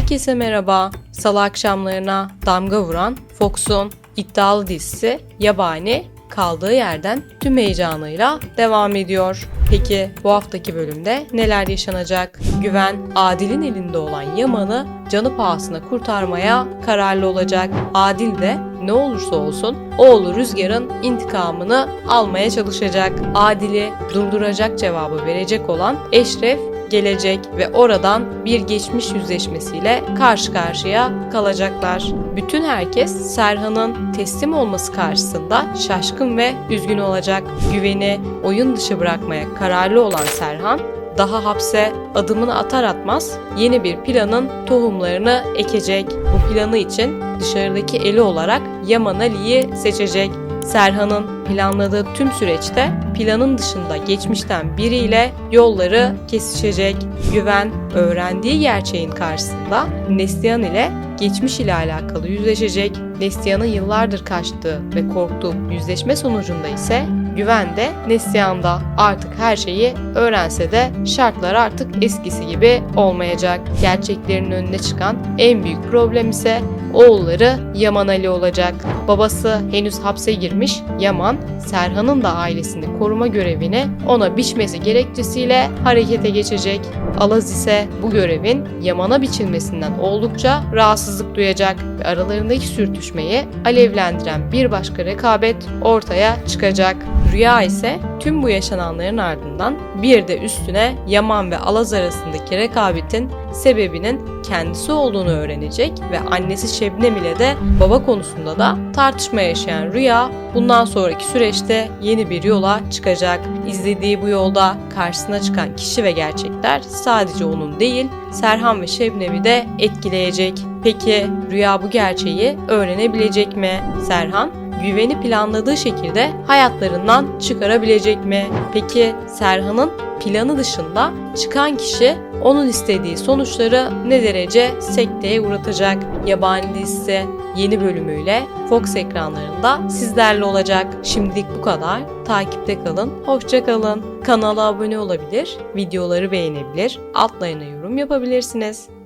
Herkese merhaba. Salı akşamlarına damga vuran Fox'un iddialı dizisi Yabani kaldığı yerden tüm heyecanıyla devam ediyor. Peki bu haftaki bölümde neler yaşanacak? Güven Adil'in elinde olan Yaman'ı canı pahasına kurtarmaya kararlı olacak. Adil de ne olursa olsun oğlu Rüzgar'ın intikamını almaya çalışacak. Adil'i durduracak cevabı verecek olan Eşref gelecek ve oradan bir geçmiş yüzleşmesiyle karşı karşıya kalacaklar. Bütün herkes Serhan'ın teslim olması karşısında şaşkın ve üzgün olacak. Güveni oyun dışı bırakmaya kararlı olan Serhan daha hapse adımını atar atmaz yeni bir planın tohumlarını ekecek. Bu planı için dışarıdaki eli olarak Yaman Ali'yi seçecek. Serhan'ın planladığı tüm süreçte planın dışında geçmişten biriyle yolları kesişecek. Güven öğrendiği gerçeğin karşısında Neslihan ile geçmiş ile alakalı yüzleşecek. Neslihan'ın yıllardır kaçtığı ve korktuğu yüzleşme sonucunda ise Güven de Neslihan'da artık her şeyi öğrense de şartlar artık eskisi gibi olmayacak. Gerçeklerin önüne çıkan en büyük problem ise oğulları Yaman Ali olacak. Babası henüz hapse girmiş Yaman, Serhan'ın da ailesini koruma görevini ona biçmesi gerekçesiyle harekete geçecek. Alaz ise bu görevin Yaman'a biçilmesinden oldukça rahatsızlık duyacak ve aralarındaki sürtüşmeyi alevlendiren bir başka rekabet ortaya çıkacak. Rüya ise tüm bu yaşananların ardından bir de üstüne Yaman ve Alaz arasındaki rekabetin sebebinin kendisi olduğunu öğrenecek ve annesi Şebnem ile de baba konusunda da tartışma yaşayan Rüya bundan sonraki süreçte yeni bir yola çıkacak. İzlediği bu yolda karşısına çıkan kişi ve gerçekler sadece onun değil Serhan ve Şebnem'i de etkileyecek. Peki Rüya bu gerçeği öğrenebilecek mi? Serhan güveni planladığı şekilde hayatlarından çıkarabilecek mi? Peki Serhan'ın planı dışında çıkan kişi onun istediği sonuçları ne derece sekteye uğratacak? Yabani dizisi yeni bölümüyle Fox ekranlarında sizlerle olacak. Şimdilik bu kadar. Takipte kalın, hoşça kalın. Kanala abone olabilir, videoları beğenebilir, altlarına yorum yapabilirsiniz.